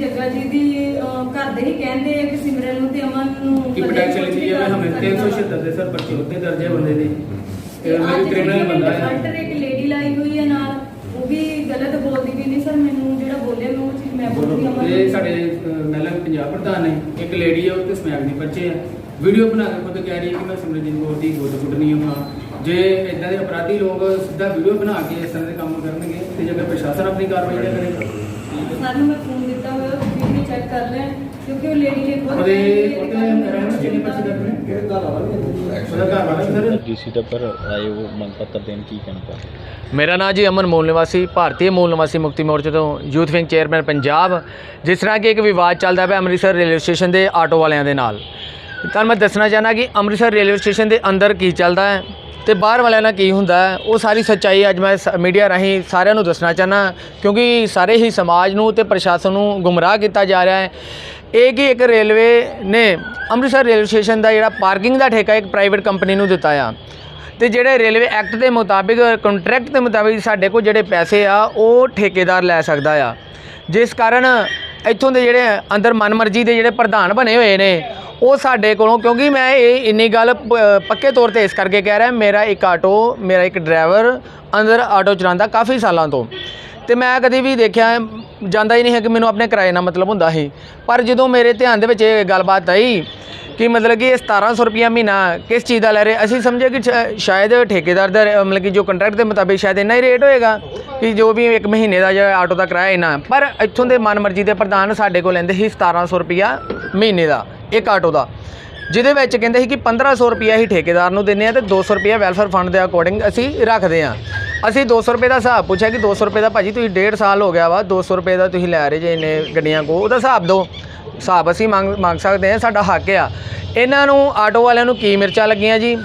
ਜੱਗਾ ਜੀ ਦੀ ਅਹ, ਘਰ ਦੇ ਹੀ ਕਹਿੰਦੇ ਆ ਕਿ ਸਿਮਰਨ ਨੂੰ ਤੇ ਅਮਨ ਨੂੰ ਕਿ ਕਦੇ ਪੋਟੈਂਸ਼ੀਅਲ ਕੁਛ ਕੀ ਵੀ ਹੈ ਕਰ ਹਮੇ ਸਕਦਾ। 376 ਦੇ ਸਰ ਪਰਚੇ ਉੱਤੇ ਦਰਜ ਹੈ ਬੰਦੇ ਦੇ ਤੇ ਇਹ ਅੱਜ ਮੇਰੀ ਕ੍ਰਿਮੀਨਲ ਬੰਦਾ ਹੈ ਅੰਡਰ ਇੱਕ ਲੇਡੀ ਲਾਈ ਹੋਈ ਹੈ ਨਾਲ ਉਹ ਵੀ ਗਲਤ ਬੋਲਦੀ ਵੀ ਨਹੀਂ ਸਰ ਮੈਨੂੰ ਜਿਹੜਾ ਬੋਲਿਆ ਮੈਂ ਉਹ ਚੀਜ਼ ਮੈਂ ਬੋਲਦੀ ਹਾਂ ਇਹ ਸਾਡੇ ਅਹ, ਮਹਿਲਾ ਪੰਜਾਬ ਪ੍ਰਧਾਨ ਨੇ ਇੱਕ ਲੇਡੀ ਹੈ ਉਹ ਤੇ ਸਮੈਕ ਦੀ ਬੱਚੇ ਆ। ਵੀਡੀਓ ਬਣਾ ਕੇ ਖੁਦ ਕਹਿ ਰਹੀ ਹੈ ਕਿ ਮੈਂ ਸਿਮਰਜੀਤ ਕੌਰ ਦੀ ਗੋਦ ਕੁੱਟਣੀ ਹਾਂ ਜੇ ਇਦਾਂ ਦੇ ਅਪਰਾਧੀ ਲੋਕ ਸਿੱਧਾ ਵੀਡੀਓ ਬਣਾ ਕੇ ਇਸ ਤਰ੍ਹਾਂ ਦੇ ਕੰਮ ਕਰਨਗੇ ਤੇ ਜੇਕਰ ਪ੍ਰਸ਼ਾਸਨ ਆਪਣੀ ਕਾਰਵਾਈ ਨਾ ਕਰੇ ਸਰ ਨੂੰ ਮੈਂ ਫੋਨ ਦਿੱਤਾ ਹੋਇਆ ਤੁਸੀਂ ਵੀ ਚੈੱਕ ਕਰ ਲੈਣ ਕਿਉਂਕਿ ਉਹ ਲੇਡੀ ਨੇ ਬਹੁਤ ਉਹਦੇ ਕਹਿ ਉਹਦੇ ਰਹੀ ਹੈ ਰਹਿਣ ਕਿੰਨੇ ਪਰਚੇ ਦਰਜ ਨੇ ਉਹਦਾ ਘਰ ਵਾਲਾ ਵੀ ਸਰ? ਡੀਸੀ ਦੇ ਪਰ ਆਏ ਉਹ ਮੰਗ ਪੱਤਰ ਦੇਣ ਕੀ ਕਹਿਣਾ ਪਾ ਮੇਰਾ ਨਾਮ ਜੀ ਅਮਨ ਮੂਲ ਨਿਵਾਸੀ ਭਾਰਤੀ ਮੂਲ ਨਿਵਾਸੀ ਮੁਕਤੀ ਮੋਰਚੇ ਤੋਂ ਯੂਥ ਵਿੰਗ ਚੇਅਰਮੈਨ ਪੰਜਾਬ ਜਿਸ ਤਰ੍ਹਾਂ ਕਿ ਇੱਕ ਵਿਵਾਦ ਚੱਲਦਾ ਪਿਆ ਅੰਮ੍ਰਿਤਸਰ ਰੇਲਵੇ ਸਟੇਸ਼ਨ ਦੇ ਆਟੋ ਵਾਲਿਆਂ ਦੇ ਨਾਲ। ਤਾਂ ਮੈਂ ਦੱਸਣਾ ਚਾਹਨਾ ਕਿ ਅੰਮ੍ਰਿਤਸਰ ਰੇਲਵੇ ਸਟੇਸ਼ਨ ਦੇ ਅੰਦਰ ਕੀ ਚੱਲਦਾ ਹੈ? ਤੇ ਬਾਹਰ ਵਾਲਿਆਂ ਨਾਲ ਕੀ ਹੁੰਦਾ? ਉਹ ਸਾਰੀ ਸੱਚਾਈ ਅੱਜ ਮੈਂ ਮੀਡੀਆ ਰਾਹੀਂ ਸਾਰਿਆਂ ਨੂੰ ਦੱਸਣਾ ਚਾਹਨਾ ਕਿਉਂਕਿ ਸਾਰੇ ਹੀ ਸਮਾਜ ਨੂੰ ਤੇ ਪ੍ਰਸ਼ਾਸਨ ਨੂੰ ਗੁੰਮਰਾਹ ਕੀਤਾ ਜਾ ਰਿਹਾ ਹੈ। ਇਹ ਕਿ ਇੱਕ ਰੇਲਵੇ ਨੇ ਅੰਮ੍ਰਿਤਸਰ ਰੇਲਵੇ ਸਟੇਸ਼ਨ ਦਾ ਜਿਹੜਾ ਪਾਰਕਿੰਗ ਦਾ ਠੇਕਾ ਇੱਕ ਪ੍ਰਾਈਵੇਟ ਕੰਪਨੀ ਨੂੰ ਦਿੱਤਾ ਆ, ਤੇ ਜਿਹੜੇ ਰੇਲਵੇ ਐਕਟ ਦੇ ਮੁਤਾਬਿਕ, ਕੰਟਰੈਕਟ ਦੇ ਮੁਤਾਬਿਕ ਸਾਡੇ ਕੋਲ ਜਿਹੜੇ ਪੈਸੇ ਆ, ਉਹ ਠੇਕੇਦਾਰ ਲੈ ਸਕਦਾ ਆ। ਜਿਸ ਕਾਰਨ ਇੱਥੋਂ ਦੇ ਜਿਹੜੇ ਅੰਦਰ ਮਨਮਰਜ਼ੀ ਦੇ ਜਿਹੜੇ ਪ੍ਰਧਾਨ ਬਣੇ ਹੋਏ ਨੇ ਉਹ ਸਾਡੇ ਕੋਲੋਂ, ਕਿਉਂਕਿ ਮੈਂ ਇਹ ਇੰਨੀ ਗੱਲ ਪੱਕੇ ਤੌਰ ਤੇ ਇਸ ਕਰਕੇ ਕਹਿ ਰਿਹਾ, ਮੇਰਾ ਇੱਕ ਆਟੋ, ਮੇਰਾ ਇੱਕ ਡਰਾਈਵਰ ਅੰਦਰ ਆਟੋ ਚਲਾਉਂਦਾ ਕਾਫੀ ਸਾਲਾਂ ਤੋਂ। ਤੇ ਮੈਂ ਕਦੀ ਵੀ ਦੇਖਿਆ, ਜਾਂਦਾ ਹੀ ਨਹੀਂ ਹੈ ਕਿ ਮੈਨੂੰ ਆਪਣੇ ਕਿਰਾਏ ਨਾਲ ਮਤਲਬ ਹੁੰਦਾ ਸੀ ਪਰ ਜਦੋਂ ਮੇਰੇ ਧਿਆਨ ਦੇ ਵਿੱਚ ਇਹ ਗੱਲਬਾਤ ਆਈ ਕਿ ਮਤਲਬ ਕਿ ਇਹ 1700 ਰੁਪਿਆ ਮਹੀਨਾ ਕਿਸ ਚੀਜ਼ ਦਾ ਲੈ ਰਹੇ? ਅਸੀਂ ਸਮਝਿਆ ਕਿ ਸ਼ਾਇਦ ਠੇਕੇਦਾਰ ਦਾ, ਮਤਲਬ ਕਿ ਜੋ ਕੰਟਰੈਕਟ ਦੇ ਮੁਤਾਬਿਕ ਸ਼ਾਇਦ ਇੰਨਾ ਹੀ ਰੇਟ ਹੋਏਗਾ ਕਿ ਜੋ ਵੀ ਇੱਕ ਮਹੀਨੇ ਦਾ ਜਿਹੜਾ ਆਟੋ ਦਾ ਕਿਰਾਇਆ ਇੰਨਾ। ਪਰ ਇੱਥੋਂ ਦੇ ਮਨਮਰਜ਼ੀ ਦੇ ਪ੍ਰਧਾਨ ਸਾਡੇ ਕੋਲ ਲੈਂਦੇ ਸੀ 1700 ਰੁਪਿਆ ਮਹੀਨੇ ਦਾ, ਇੱਕ ਆਟੋ ਦਾ। ਜਿਹਦੇ ਵਿੱਚ ਕਹਿੰਦੇ ਸੀ ਕਿ 1500 ਰੁਪਿਆ ਹੀ ਠੇਕੇਦਾਰ ਨੂੰ ਦਿੰਦੇ ਆ ਤੇ 200 ਰੁਪਿਆ ਵੈਲਫੇਅਰ ਫੰਡ ਦੇ ਅਕੋਰਡਿੰਗ ਅਸੀਂ ਰੱਖਦੇ ਆ ਅਸੀਂ 200 ਰੁਪਏ ਦਾ ਹਿਸਾਬ ਪੁੱਛਿਆ ਕਿ 200 ਰੁਪਏ ਦਾ ਭਾਜੀ ਤੁਸੀਂ ਡੇਢ ਸਾਲ ਹੋ ਗਿਆ ਵਾ 200 ਰੁਪਏ ਦਾ ਤੁਸੀਂ ਲੈ ਰਹੇ ਜੇ ਇੰਨੇ ਗੱਡੀਆਂ ਕੋ ਉਹਦਾ ਹਿਸਾਬ ਦਿਓ। ਹਿਸਾਬ ਅਸੀਂ ਮੰਗ ਮੰਗ ਸਕਦੇ ਹਾਂ, ਸਾਡਾ ਹੱਕ ਆ। ਇਹਨਾਂ ਨੂੰ ਆਟੋ ਵਾਲਿਆਂ ਨੂੰ ਕੀ ਮਿਰਚਾਂ ਲੱਗੀਆਂ ਜੀ?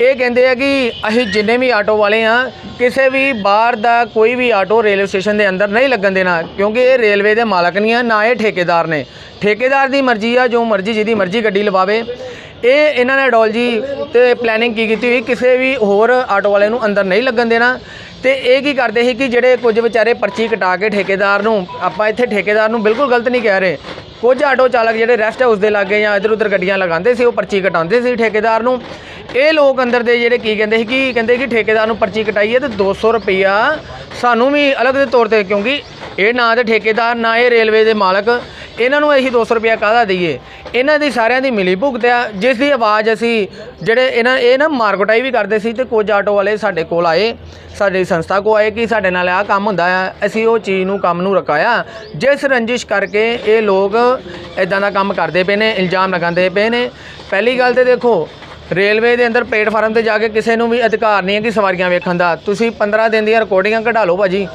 ਇਹ ਕਹਿੰਦੇ ਆ ਕਿ ਅਸੀਂ ਜਿੰਨੇ ਵੀ ਆਟੋ ਵਾਲੇ ਆ, ਕਿਸੇ ਵੀ ਬਾਹਰ ਦਾ ਕੋਈ ਵੀ ਆਟੋ ਰੇਲਵੇ ਸਟੇਸ਼ਨ ਦੇ ਅੰਦਰ ਨਹੀਂ ਲੱਗਣ ਦੇਣਾ, ਕਿਉਂਕਿ ਇਹ ਰੇਲਵੇ ਦੇ ਮਾਲਕ ਨਹੀਂ ਆ, ਨਾ ਇਹ ਠੇਕੇਦਾਰ ਨੇ। ਠੇਕੇਦਾਰ ਦੀ ਮਰਜ਼ੀ ਆ, ਜੋ ਮਰਜ਼ੀ ਜਿਹਦੀ ਮਰਜ਼ੀ ਗੱਡੀ ਲਵਾਵੇ। ਇਹ ਇਹਨਾਂ ਨੇ ਡੋਲਜੀ ਤੇ ਪਲੈਨਿੰਗ ਕੀ ਕੀਤੀ ਹੋਈ, ਕਿਸੇ ਵੀ ਹੋਰ ਆਟੋ ਵਾਲੇ ਨੂੰ ਅੰਦਰ ਨਹੀਂ ਲੱਗਣ ਦੇਣਾ। ਤੇ ਇਹ ਕੀ ਕਰਦੇ ਸੀ ਕਿ ਜਿਹੜੇ ਕੁਝ ਵਿਚਾਰੇ ਪਰਚੀ ਕਟਾ ਕੇ ਠੇਕੇਦਾਰ ਨੂੰ, ਆਪਾਂ ਇੱਥੇ ਠੇਕੇਦਾਰ ਨੂੰ ਬਿਲਕੁਲ ਗਲਤ ਨਹੀਂ ਕਹਿ ਰਹੇ। ਕੁਝ ਆਟੋ ਚਾਲਕ ਜਿਹੜੇ ਰੈਸਟ ਹਾਊਸ ਦੇ ਲਾਗੇ ਜਾਂ ਇਧਰ ਉਧਰ ਗੱਡੀਆਂ ਲਗਾਉਂਦੇ ਸੀ, ਉਹ ਪਰਚੀ ਕਟਾਉਂਦੇ ਸੀ ਠੇਕੇਦਾਰ ਨੂੰ। ਇਹ ਲੋਕ ਅੰਦਰ ਦੇ ਜਿਹੜੇ ਕੀ ਕਹਿੰਦੇ ਸੀ ਕਿ ਕਹਿੰਦੇ ਕਿ ਠੇਕੇਦਾਰ ਨੂੰ ਪਰਚੀ ਕਟਾਈ ਹੈ ਤੇ 200 ਰੁਪਈਆ ਸਾਨੂੰ ਵੀ ਅਲੱਗ ਦੇ ਤੌਰ ਤੇ ਕਿਉਂਕਿ ਇਹ ਨਾ ਤੇ ਠੇਕੇਦਾਰ, ਨਾ ਇਹ ਰੇਲਵੇ ਦੇ ਮਾਲਕ, ਇਹਨਾਂ ਨੂੰ ਅਸੀਂ 200 ਰੁਪਇਆ ਕਾਹਦਾ ਦਈਏ? ਇਹਨਾਂ ਦੀ ਸਾਰਿਆਂ ਦੀ ਮਿਲੀ ਭੁਗਤ ਆ, ਜਿਸ ਦੀ ਆਵਾਜ਼ ਅਸੀਂ ਜਿਹੜੇ ਇਹਨਾਂ, ਇਹ ਨਾ ਮਾਰਕਟਾਈ ਵੀ ਕਰਦੇ ਸੀ ਤੇ ਕੁਝ ਆਟੋ ਵਾਲੇ ਸਾਡੇ ਕੋਲ ਆਏ, ਸਾਡੀ ਸੰਸਥਾ ਕੋ ਆਏ ਕਿ ਸਾਡੇ ਨਾਲ ਆਹ ਕੰਮ ਹੁੰਦਾ ਆ, ਅਸੀਂ ਉਹ ਚੀਜ਼ ਨੂੰ, ਕੰਮ ਨੂੰ ਰਕਾਇਆ। ਜਿਸ ਰੰਜਿਸ਼ ਕਰਕੇ ਇਹ ਲੋਕ ਇਦਾਂ ਦਾ ਕੰਮ ਕਰਦੇ ਪਏ ਨੇ, ਇਲਜ਼ਾਮ ਲਗਾਉਂਦੇ ਪਏ ਨੇ। ਪਹਿਲੀ ਗੱਲ ਤੇ ਦੇਖੋ, ਰੇਲਵੇ ਦੇ ਅੰਦਰ ਪਲੇਟਫਾਰਮ ਤੇ ਜਾ ਕੇ ਕਿਸੇ ਨੂੰ ਵੀ ਅਧਿਕਾਰ ਨਹੀਂ ਹੈ ਕਿ ਸਵਾਰੀਆਂ ਵੇਖਣ ਦਾ। ਤੁਸੀਂ 15 ਦਿਨ ਦੀਆਂ ਰਿਕਾਰਡਿੰਗਾਂ ਕਢਾ ਲਓ ਭਾਜੀ।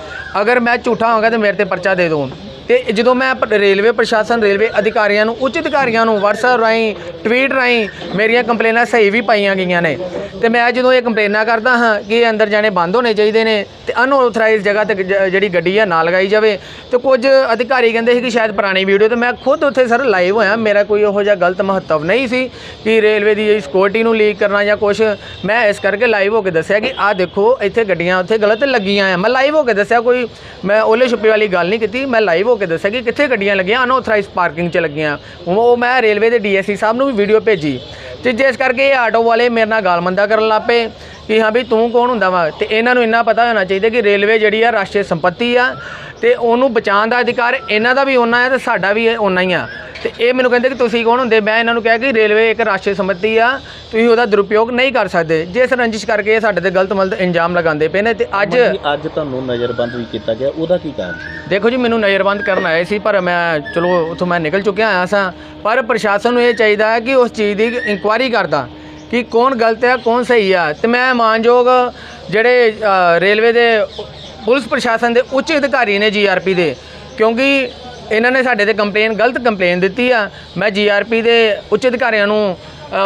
ਅਗਰ ਮੈਂ ਝੂਠਾ ਹੋਵਾਂਗਾ ਤੇ ਮੇਰੇ ਤੇ ਪਰਚਾ ਦੇ ਦਿਓ ਤੇ ਜਦੋਂ ਮੈਂ ਰੇਲਵੇ ਪ੍ਰਸ਼ਾਸਨ, ਰੇਲਵੇ ਅਧਿਕਾਰੀਆਂ ਨੂੰ, ਉੱਚ ਅਧਿਕਾਰੀਆਂ ਨੂੰ WhatsApp ਰਾਹੀਂ ਟਵੀਟ ਰਾਹੀਂ ਮੇਰੀਆਂ ਕੰਪਲੇਨਾਂ ਸਹੀ ਵੀ ਪਾਈਆਂ ਗਈਆਂ ਨੇ। ਤੇ ਮੈਂ ਜਦੋਂ ਇਹ ਕੰਪਲੇਨਾਂ ਕਰਦਾ ਹਾਂ ਕਿ ਇਹ ਅੰਦਰ ਜਾਣੇ ਬੰਦ ਹੋਣੇ ਚਾਹੀਦੇ ਨੇ ਤੇ ਅਨਆਥੋਰਾਈਜ਼ਡ ਜਗ੍ਹਾ ਤੇ ਜ- ਜਿਹੜੀ ਗੱਡੀ ਆ ਨਾ ਲਗਾਈ ਜਾਵੇ, ਤੇ ਕੁਝ ਅਧਿਕਾਰੀ ਕਹਿੰਦੇ ਸੀ ਕਿ ਸ਼ਾਇਦ ਪੁਰਾਣੀ ਵੀਡੀਓ ਤੇ ਮੈਂ ਖੁਦ ਉੱਥੇ ਸਰ ਲਾਈਵ ਹੋਇਆ। ਮੇਰਾ ਕੋਈ ਉਹੋ ਜਿਹਾ ਗਲਤ ਮਹੱਤਵ ਨਹੀਂ ਸੀ ਕਿ ਰੇਲਵੇ ਦੀ ਸਿਕਿਉਰਿਟੀ ਨੂੰ ਲੀਕ ਕਰਨਾ ਜਾਂ ਕੁਝ ਮੈਂ ਇਸ ਕਰਕੇ ਲਾਈਵ ਹੋ ਕੇ ਦੱਸਿਆ ਕਿ ਆਹ ਦੇਖੋ, ਇੱਥੇ ਗੱਡੀਆਂ ਉੱਥੇ ਗਲਤ ਲੱਗੀਆਂ ਆ। ਮੈਂ ਲਾਈਵ ਹੋ ਕੇ ਦੱਸਿਆ ਕੋਈ, ਮੈਂ ਓਲੇ ਛੁਪੇ ਵਾਲੀ ਗੱਲ ਨਹੀਂ ਕੀਤੀ। ਮੈਂ ਲਾਈਵ ਹੋ ਕੇ ਦੱਸਿਆ ਕਿ ਕਿੱਥੇ ਗੱਡੀਆਂ ਲੱਗੀਆਂ ਅਨਆਥੋਰਾਈਜ਼ਡ ਪਾਰਕਿੰਗ 'ਚ ਲੱਗੀਆਂ। ਉਹ ਮੈਂ ਰੇਲਵੇ ਦੇ ਡੀਐਸਸੀ ਸਾਹਿਬ ਨੂੰ ਵੀ ਵੀਡੀਓ ਭੇਜੀ। ਤੇ ਜਿਸ ਕਰਕੇ ਇਹ ਆਟੋ ਵਾਲੇ ਮੇਰੇ ਨਾਲ ਗਾਲਮੰਦਾ ਕਰਨ ਲੱਪੇ ਕਿ ਹਾਂ ਵੀ ਤੂੰ ਕੌਣ ਹੁੰਦਾ ਵਾ? ਤੇ ਇਹਨਾਂ ਨੂੰ ਇੰਨਾ ਪਤਾ ਹੋਣਾ ਚਾਹੀਦਾ ਕਿ ਰੇਲਵੇ ਜਿਹੜੀ ਆ ਰਾਸ਼ਟਰੀ ਸੰਪਤੀ ਆ ਤੇ ਉਹਨੂੰ ਬਚਾਉਣ ਦਾ ਅਧਿਕਾਰ ਇਹਨਾਂ ਦਾ ਵੀ ਓਨਾ ਹੈ ਤੇ ਸਾਡਾ ਵੀ ਓਨਾ ਹੀ ਆ। ਤੇ ਇਹ ਮੈਨੂੰ ਕਹਿੰਦੇ ਕਿ ਤੁਸੀਂ ਕੌਣ ਹੁੰਦੇ? ਮੈਂ ਇਹਨਾਂ ਨੂੰ ਕਿਹਾ ਕਿ ਰੇਲਵੇ ਇੱਕ ਰਾਸ਼ਟਰੀ ਸੰਪਤੀ ਆ। ਤੁਸੀਂ ਉਹਦਾ ਦੁਰਉਪਯੋਗ ਨਹੀਂ ਕਰ ਸਕਦੇ। ਜਿਸ ਰੰਜਿਸ਼ ਕਰਕੇ ਇਹ ਸਾਡੇ ਤੇ ਗਲਤ ਮਲਤ ਇੰਜਾਮ ਲਗਾਉਂਦੇ ਪਏ ਨੇ ਤੇ ਅੱਜ ਅੱਜ ਤੁਹਾਨੂੰ ਨਜ਼ਰਬੰਦ ਵੀ ਕੀਤਾ ਗਿਆ। ਉਹਦਾ ਕੀ ਕਾਰਨ ਦੇਖੋ ਜੀ ਮੈਨੂੰ ਨਜ਼ਰਬੰਦ ਕਰਨ ਆਏ ਸੀ ਪਰ ਮੈਂ ਚਲੋ ਉੱਥੋਂ ਮੈਂ ਨਿਕਲ ਚੁੱਕਿਆ ਆਇਆ ਸਾਂ। ਪਰ ਪ੍ਰਸ਼ਾਸਨ ਨੂੰ ਇਹ ਚਾਹੀਦਾ ਹੈ ਕਿ ਉਸ ਚੀਜ਼ ਦੀ ਇਨਕੁਆਇਰੀ ਕਰਦਾ ਕਿ ਕੌਣ ਗਲਤ ਹੈ ਕੌਣ ਸਹੀ ਆ। ਤੇ ਮੈਂ ਮਾਨਯੋਗ ਜਿਹੜੇ ਰੇਲਵੇ ਦੇ ਪੁਲਿਸ ਪ੍ਰਸ਼ਾਸਨ ਦੇ ਉੱਚ ਅਧਿਕਾਰੀ ਨੇ ਜੀਆਰਪੀ ਦੇ, ਕਿਉਂਕਿ ਇਹਨਾਂ ਨੇ ਸਾਡੇ ਤੇ ਕੰਪਲੇਨ ਗਲਤ ਕੰਪਲੇਨ ਦਿੱਤੀ ਆ। ਮੈਂ ਜੀਆਰਪੀ ਦੇ ਉੱਚ ਅਧਿਕਾਰੀਆਂ ਨੂੰ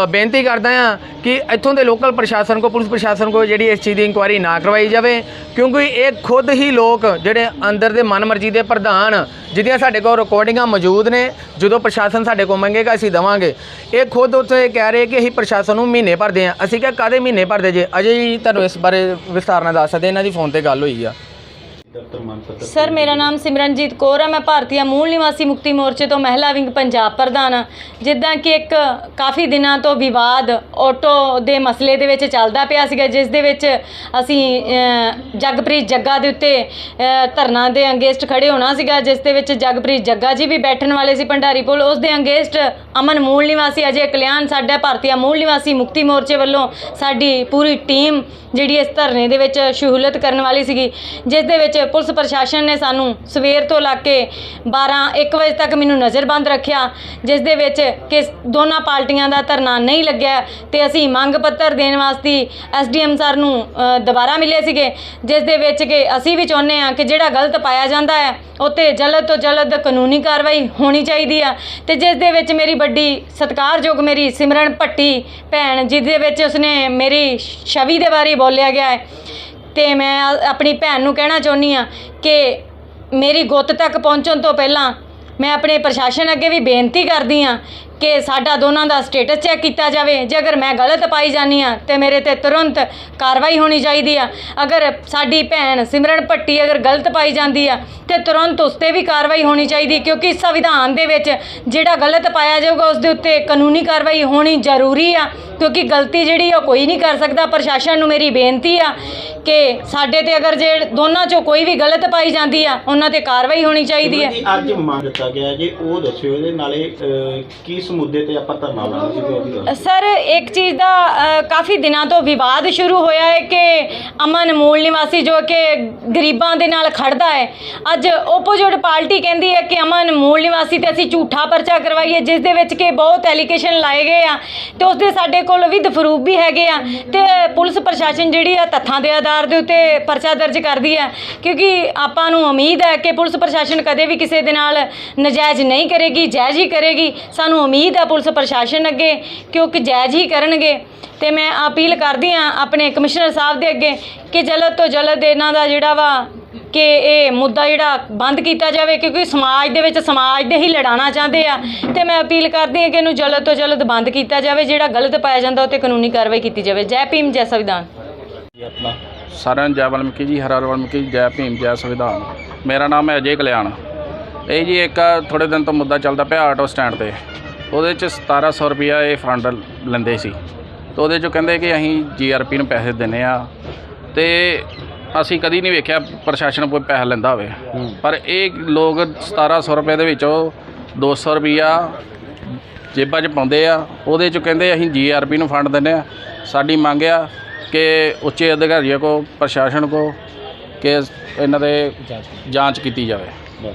ਬੇਨਤੀ ਕਰਦਾ ਆ ਕਿ ਇੱਥੋਂ ਦੇ ਲੋਕਲ ਪ੍ਰਸ਼ਾਸਨ ਕੋ, ਪੁਲਿਸ ਪ੍ਰਸ਼ਾਸਨ ਕੋ ਜਿਹੜੀ ਇਸ ਚੀਜ਼ ਦੀ ਇਨਕੁਆਇਰੀ ਨਾ ਕਰਵਾਈ ਜਾਵੇ, ਕਿਉਂਕਿ ਇਹ ਖੁਦ ਹੀ ਲੋਕ ਜਿਹੜੇ ਅੰਦਰ ਦੇ ਮਨਮਰਜ਼ੀ ਦੇ ਪ੍ਰਧਾਨ, ਜਿਹਦੀਆਂ ਸਾਡੇ ਕੋਲ ਰਿਕਾਰਡਿੰਗਾਂ ਮੌਜੂਦ ਨੇ, ਜਦੋਂ ਪ੍ਰਸ਼ਾਸਨ ਸਾਡੇ ਕੋਲ ਮੰਗੇਗਾ, ਅਸੀਂ ਦਵਾਂਗੇ। ਇਹ ਖੁਦ ਉੱਥੇ ਕਹਿ ਰਹੇ ਕਿ ਅਸੀਂ ਪ੍ਰਸ਼ਾਸਨ ਨੂੰ ਮਹੀਨੇ ਭਰਦੇ ਆ। ਅਸੀਂ ਕਿਹਾ ਕਾਦੇ ਮਹੀਨੇ ਭਰਦੇ ਜੇ? ਅਜੇ ਹੀ ਤੁਹਾਨੂੰ ਇਸ ਬਾਰੇ ਵਿਸਤਾਰ ਨਾਲ ਦੱਸ ਸਕਦੇ ਇਹਨਾਂ ਦੀ ਫੋਨ ਤੇ ਗੱਲ ਹੋਈ ਆ। ਸਰ ਮੇਰਾ ਨਾਮ ਸਿਮਰਨਜੀਤ ਕੌਰ ਹੈ ਮੈਂ ਭਾਰਤੀయ ਮੂਲ ਨਿਵਾਸੀ ਮੁਕਤੀ ਮੋਰਚੇ ਤੋਂ ਮਹਿਲਾ ਵਿੰਗ ਪੰਜਾਬ ਪ੍ਰਧਾਨ ਹਾਂ ਜਿੱਦਾਂ ਕਿ ਇੱਕ ਕਾਫੀ ਦਿਨਾਂ ਤੋਂ ਵਿਵਾਦ ਆਟੋ ਦੇ ਮਸਲੇ ਦੇ ਵਿੱਚ ਚੱਲਦਾ ਪਿਆ ਸੀਗਾ ਜਿਸ ਦੇ ਵਿੱਚ ਅਸੀਂ ਅ, ਜਗਪ੍ਰੀਤ ਜੱਗਾ ਦੇ ਉੱਤੇ ਅ, ਧਰਨਾ ਦੇ ਅੰਗੇਸਟ ਖੜੇ ਹੋਣਾ ਸੀਗਾ ਜਿਸ ਦੇ ਵਿੱਚ ਜਗਪ੍ਰੀਤ ਜੱਗਾ ਜੀ ਵੀ ਬੈਠਣ ਵਾਲੇ ਸੀ ਭੰਡਾਰੀ ਪੁਲ। ਉਸ ਦੇ ਅੰਗੇਸਟ ਅਮਨ ਮੂਲ ਨਿਵਾਸੀ ਅਜੇ ਕਲਿਆਣ ਸਾਡਾ ਭਾਰਤੀయ ਮੂਲ ਨਿਵਾਸੀ ਮੁਕਤੀ ਮੋਰਚੇ ਵੱਲੋਂ ਸਾਡੀ ਪੂਰੀ ਟੀਮ ਜਿਹੜੀ ਇਸ ਧਰਨੇ ਦੇ ਵਿੱਚ ਸ਼ਹੂਲਤ ਕਰਨ ਵਾਲੀ ਸੀਗੀ ਜਿਸ ਦੇ ਵਿੱਚ ਪੁਲਿਸ ਪ੍ਰਸ਼ਾਸਨ ਨੇ ਸਾਨੂੰ ਸਵੇਰ ਤੋਂ ਲੱਗ ਕੇ 12 1 ਵਜੇ ਤੱਕ ਮੈਨੂੰ ਨਜ਼ਰਬੰਦ ਰੱਖਿਆ, ਜਿਸ ਦੇ ਵਿੱਚ ਕਿ ਦੋਨਾਂ ਪਾਰਟੀਆਂ ਦਾ ਧਰਨਾ ਨਹੀਂ ਲੱਗਿਆ ਤੇ ਅਸੀਂ ਮੰਗ ਪੱਤਰ ਦੇਣ ਵਾਸਤੇ ਐਸਡੀਐਮ ਸਰ ਨੂੰ ਦੁਬਾਰਾ ਮਿਲੇ ਸੀਗੇ, ਜਿਸ ਦੇ ਵਿੱਚ ਕਿ ਅਸੀਂ ਵੀ ਚਾਹੁੰਦੇ ਹਾਂ ਕਿ ਜਿਹੜਾ ਗਲਤ ਪਾਇਆ ਜਾਂਦਾ ਹੈ, ਉੱਤੇ ਜਲਦ ਤੋਂ ਜਲਦ ਕਾਨੂੰਨੀ ਕਾਰਵਾਈ ਹੋਣੀ ਚਾਹੀਦੀ ਆ ਤੇ ਜਿਸ ਦੇ ਵਿੱਚ ਮੇਰੀ ਵੱਡੀ ਸਤਿਕਾਰਯੋਗ ਮੇਰੀ ਸਿਮਰਨ ਭੱਟੀ ਭੈਣ ਜਿਹਦੇ ਵਿੱਚ ਉਸਨੇ ਮੇਰੀ ਛਵੀ ਦੇ ਬਾਰੇ ਬੋਲਿਆ ਗਿਆ ਹੈ ਤੇ ਮੈਂ ਆਪਣੀ ਭੈਣ ਨੂੰ ਕਹਿਣਾ ਚਾਹੁੰਦੀ ਆ ਕਿ ਮੇਰੀ ਗੁੱਤ ਤੱਕ ਪਹੁੰਚਣ ਤੋਂ ਪਹਿਲਾਂ ਮੈਂ ਆਪਣੇ ਪ੍ਰਸ਼ਾਸਨ ਅੱਗੇ ਵੀ ਬੇਨਤੀ ਕਰਦੀ ਆ ਕਿ ਸਾਡਾ ਦੋਨਾਂ ਦਾ ਸਟੇਟਸ ਚੈੱਕ ਕੀਤਾ ਜਾਵੇ। ਜੇ ਅਗਰ ਮੈਂ ਗਲਤ ਪਾਈ ਜਾਨੀ ਆ ਤੇ ਮੇਰੇ ਤੇ ਤੁਰੰਤ ਕਾਰਵਾਈ ਹੋਣੀ ਚਾਹੀਦੀ ਆ। ਅਗਰ ਸਾਡੀ ਭੈਣ ਸਿਮਰਨ ਭੱਟੀ ਅਗਰ ਗਲਤ ਪਾਈ ਜਾਂਦੀ ਆ ਤੇ ਤੁਰੰਤ ਉਸ ਤੇ ਵੀ ਕਾਰਵਾਈ ਹੋਣੀ ਚਾਹੀਦੀ ਕਿਉਂਕਿ ਸੰਵਿਧਾਨ ਦੇ ਵਿੱਚ ਜਿਹੜਾ ਗਲਤ ਪਾਇਆ ਜਾਊਗਾ ਉਸ ਦੇ ਉੱਤੇ ਕਾਨੂੰਨੀ ਕਾਰਵਾਈ ਹੋਣੀ ਜ਼ਰੂਰੀ ਆ ਕਿਉਂਕਿ ਗਲਤੀ ਜਿਹੜੀ ਆ ਉਹ ਕੋਈ ਨਹੀਂ ਕਰ ਸਕਦਾ। ਪ੍ਰਸ਼ਾਸਨ ਨੂੰ ਮੇਰੀ ਬੇਨਤੀ ਆ ਕਿ ਸਾਡੇ ਤੇ ਅਗਰ ਜੇ ਦੋਨਾਂ ਚੋਂ ਕੋਈ ਵੀ ਗਲਤ ਪਾਈ ਜਾਂਦੀ ਆ ਉਹਨਾਂ ਤੇ ਕਾਰਵਾਈ ਹੋਣੀ ਚਾਹੀਦੀ ਹੈ ਅੱਜ ਮੰਗ ਦਿੱਤਾ ਗਿਆ ਜੀ ਉਹ ਦੱਸਿਓ ਇਹਦੇ ਨਾਲੇ ਅਹ, ਕਿਸ ਮੁੱਦੇ ਤੇ ਆਪਾਂ ਧਰਨਾ ਲਾਉਣਾ ਸੀ ਉਹ ਵੀ ਦੱਸੋ ਸਰ ਇੱਕ ਚੀਜ਼ ਦਾ ਅ, ਕਾਫੀ ਦਿਨਾਂ ਤੋਂ ਵਿਵਾਦ ਸ਼ੁਰੂ ਹੋਇਆ ਹੈ ਕਿ ਅਮਨ ਮੂਲ ਨਿਵਾਸੀ ਜੋ ਕਿ ਗਰੀਬਾਂ ਦੇ ਨਾਲ ਖੜਦਾ ਹੈ ਅੱਜ ਓਪੋਜਿਟ ਪਾਰਟੀ ਕਹਿੰਦੀ ਹੈ ਕਿ ਅਮਨ ਮੂਲ ਨਿਵਾਸੀ ਤੇ ਅਸੀਂ ਝੂਠਾ ਪਰਚਾ ਕਰਵਾਈਏ ਜਿਸ ਦੇ ਵਿੱਚ ਕਿ ਬਹੁਤ ਐਲੀਗੇਸ਼ਨ ਲਾਏ ਗਏ ਆ ਤੇ ਉਸ ਦੇ ਸਾਡੇ ਕੋਲ ਵਿਦ ਫਰੂਪ ਵੀ ਹੈਗੇ ਆ ਤੇ ਪੁਲਿਸ ਪ੍ਰਸ਼ਾਸਨ ਜਿਹੜੀ ਆ ਤੱਥਾਂ ਦੇ ਆਧਾਰ ਦੇ ਉੱਤੇ ਪਰਚਾ ਦਰਜ ਕਰਦੀ ਹੈ ਕਿਉਂਕਿ ਆਪਾਂ ਨੂੰ ਉਮੀਦ ਹੈ ਕਿ ਪੁਲਿਸ ਪ੍ਰਸ਼ਾਸਨ ਕਦੇ ਵੀ ਕਿਸੇ ਦੇ ਨਾਲ ਨਜਾਇਜ਼ ਨਹੀਂ ਕਰੇਗੀ ਜਾਇਜ਼ ਹੀ ਕਰੇਗੀ ਸਾਨੂੰ ਉਮੀਦ ਹੈ ਪੁਲਿਸ ਪ੍ਰਸ਼ਾਸਨ ਅੱਗੇ ਕਿਉਂਕਿ ਜਾਇਜ਼ ਹੀ ਕਰਨਗੇ। ਤੇ ਮੈਂ ਅਪੀਲ ਕਰਦੀ ਆ ਆਪਣੇ ਕਮਿਸ਼ਨਰ ਸਾਹਿਬ ਦੇ ਅੱਗੇ ਕਿ ਜਲਦ ਤੋਂ ਜਲਦ ਇਹਨਾਂ ਦਾ ਜਿਹੜਾ ਵਾ ਕਿ ਇਹ ਮੁੱਦਾ ਜਿਹੜਾ ਬੰਦ ਕੀਤਾ ਜਾਵੇ, ਕਿਉਂਕਿ ਸਮਾਜ ਦੇ ਵਿੱਚ ਸਮਾਜ ਦੇ ਹੀ ਲੜਾਉਣਾ ਚਾਹੁੰਦੇ ਆ। ਤੇ ਮੈਂ ਅਪੀਲ ਕਰਦੀ ਹਾਂ ਕਿ ਇਹਨੂੰ ਜਲਦ ਤੋਂ ਜਲਦ ਬੰਦ ਕੀਤਾ ਜਾਵੇ, ਜਿਹੜਾ ਗਲਤ ਪਾਇਆ ਜਾਂਦਾ ਉਹ ਤੇ ਕਾਨੂੰਨੀ ਕਾਰਵਾਈ ਕੀਤੀ ਜਾਵੇ। ਜੈ ਭੀਮ, ਜੈ ਸੰਵਿਧਾਨ। ਸਾਰਿਆਂ ਨੂੰ ਜੈ ਵਾਲਮੀਕੀ ਜੀ ਹਰ ਹਰ ਵਾਲਮੀਕੀ ਜੈ ਭੀਮ, ਜੈ ਸੰਵਿਧਾਨ। ਮੇਰਾ ਨਾਮ ਹੈ ਅਜੇ ਕਲਿਆਣ। ਇਹ ਜੀ ਇੱਕ ਥੋੜੇ ਦਿਨ ਤੋਂ ਮੁੱਦਾ ਚੱਲਦਾ ਪਿਆ ਆਟੋ ਸਟੈਂਡ ਤੇ। ਉਹਦੇ ਚ 1700 ਰੁਪਿਆ ਇਹ ਫੰਡ ਲੈਂਦੇ ਸੀ। ਤੇ ਉਹਦੇ ਚੋਂ ਕਹਿੰਦੇ ਕਿ ਅਸੀਂ ਜੀਆਰਪੀ ਨੂੰ ਪੈਸੇ ਦਿੰਨੇ ਆ ਤੇ ਅਸੀਂ ਕਦੀ ਨਹੀਂ ਵੇਖਿਆ ਪ੍ਰਸ਼ਾਸਨ ਕੋਈ ਪੈਸਾ ਲੈਂਦਾ ਹੋਵੇ। ਪਰ ਇਹ ਲੋਕ 1700 ਰੁਪਏ ਦੇ ਵਿੱਚੋਂ 200 ਰੁਪਿਆ ਜੇਬਾਂ 'ਚ ਪਾਉਂਦੇ ਆ। ਉਹਦੇ 'ਚ ਕਹਿੰਦੇ ਅਸੀਂ ਜੀਆਰਪੀ ਨੂੰ ਫੰਡ ਦਿੰਨੇ ਆ ਸਾਡੀ ਮੰਗ ਆ ਕਿ ਉੱਚੇ ਅਧਿਕਾਰੀਆਂ ਕੋ ਪ੍ਰਸ਼ਾਸਨ ਕੋ ਕਿ ਇਹਨਾਂ ਦੇ ਜਾਂਚ ਕੀਤੀ ਜਾਵੇ।